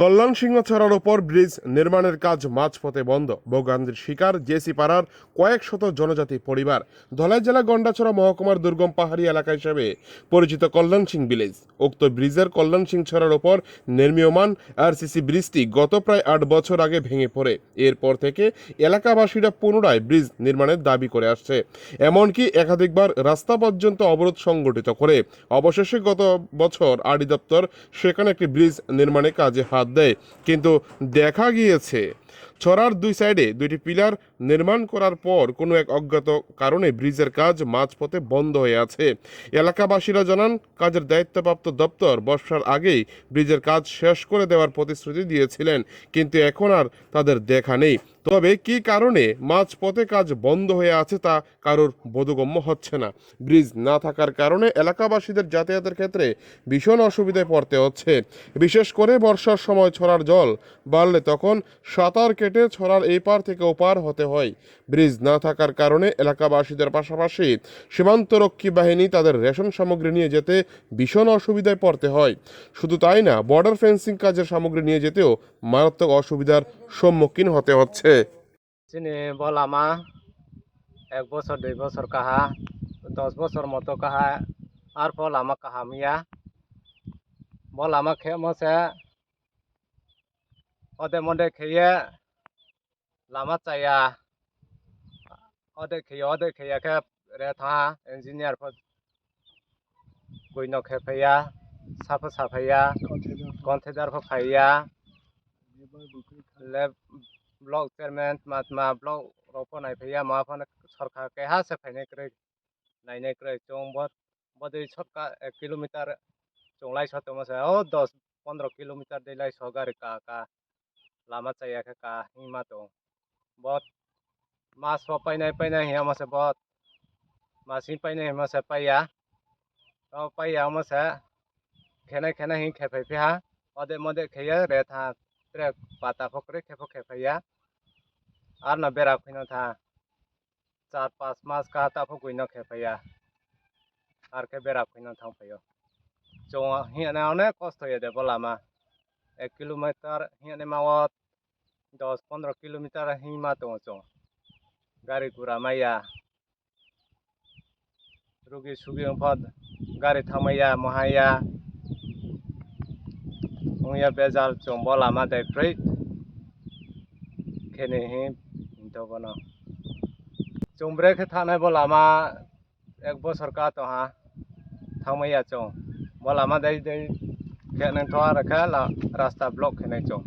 কল্যাণ সিংহ ছড়ার ওপর ব্রিজ নির্মাণের কাজ মাঝপথে বন্ধ। ভোগান্তির শিকার জেসি পাড়ার কয়েক শত জনজাতি পরিবার। ধলাই জেলা গন্ডাছড়া মহকুমার দুর্গম পাহাড়ি এলাকা হিসেবে পরিচিত কল্যাণ সিং ভিলেজ। উক্ত ব্রিজের কল্যাণ সিং ছড়ার ওপর নির্মীয়মান আরসিসি ব্রিজটি গত প্রায় আট বছর আগে ভেঙে পড়ে। এরপর থেকে এলাকাবাসীরা পুনরায় ব্রিজ নির্মাণের দাবি করে আসছে। এমনকি একাধিকবার রাস্তা পর্যন্ত অবরোধ সংগঠিত করে। অবশেষে গত বছর আডি দপ্তর সেখানে একটি ব্রিজ নির্মাণে কাজে হাত দেয়। কিন্তু দেখা গিয়েছে ছড়ার দুই সাইডে দুইটি পিলার নির্মাণ করার পর কোনো এক অজ্ঞাত কারণে ব্রিজের কাজ মাঝপথে বন্ধ হয়ে আছে। এলাকাবাসীরা জানান, কাজের দায়িত্বপ্রাপ্ত দপ্তর বর্ষার আগেই ব্রিজের কাজ শেষ করে দেওয়ার প্রতিশ্রুতি দিয়েছিলেন, কিন্তু এখন আর তাদের দেখা নেই। তবে কী কারণে মাঝপথে কাজ বন্ধ হয়ে আছে তা কারোর বোধগম্য হচ্ছে না। ব্রিজ না থাকার কারণে এলাকাবাসীদের যাতায়াতের ক্ষেত্রে ভীষণ অসুবিধায় পড়তে হচ্ছে। বিশেষ করে বর্ষার সময় ছড়ার জল বাড়লে তখন সাঁতার কেটে ছড়ার এই পার থেকে ওপার হতে হয়। ব্রিজ না থাকার কারণে এলাকাবাসীদের পাশাপাশি সীমান্তরক্ষী বাহিনী তাদের রেশন সামগ্রী নিয়ে যেতে ভীষণ অসুবিধায় পড়তে হয়। শুধু তাই না, বর্ডার ফেন্সিং কাজের সামগ্রী নিয়ে যেতেও মারাত্মক অসুবিধার সম্মুখীন হতে হচ্ছে। বলামা, এক বছর, দুই বছর কাহা, দশ বছর মতো কাহা, আর বলামা কাহা মিয়া। বলামা খেয়ে মশে 어데 뭔데 그게 라마짜야 어데 그게 어데 그게 그 레타 엔지니어 퍼 고이노 케페야 사파 사파야 컨테더 파파야 लेब ब्लॉक चेयरमैन महात्मा ब्लॉक रोपो नाइफैया महाफन सरकार के हा से फैने करे नाइने करे चों बहुत बदे छक्का एक किलोमीटर चौलाई छते में से ओ दस पंद्रह किलोमीटर दिलाई सौ का का लामा चाहिए चाहियाका हिमा दं बहुत मास पाई नहीं पाई नहीं हम से बहुत। मासी पाई नहीं हम से पाई या तो पाई या हम से खेना खेना ही खेपे पे हाँ और दे मदे खेया रे था त्रे पाता फकरे खेफो या आर ना बेरा खुनो था। चार पाँच मास का ताफो गुइनो खेफैया आर के बेरा खुनो था फैयो जो ही ना अनेक कस्त होयो दे बोलामा एक किलोमीटर हिंदे मावत दस पंद्रह किलोमीटर हिं मातों चो गाड़ी घूरा माया रुगी सुगी फद गाड़ी थमैया महाया हुया बेजाल चम्बो लामा दैप्रै खेने हिं दबन चम्ब्रे के थाने बोलामा एक बसर का तो हाँ थमैया चो बोलामा दै kẹn nên thoa là khá là rasta block này chỗ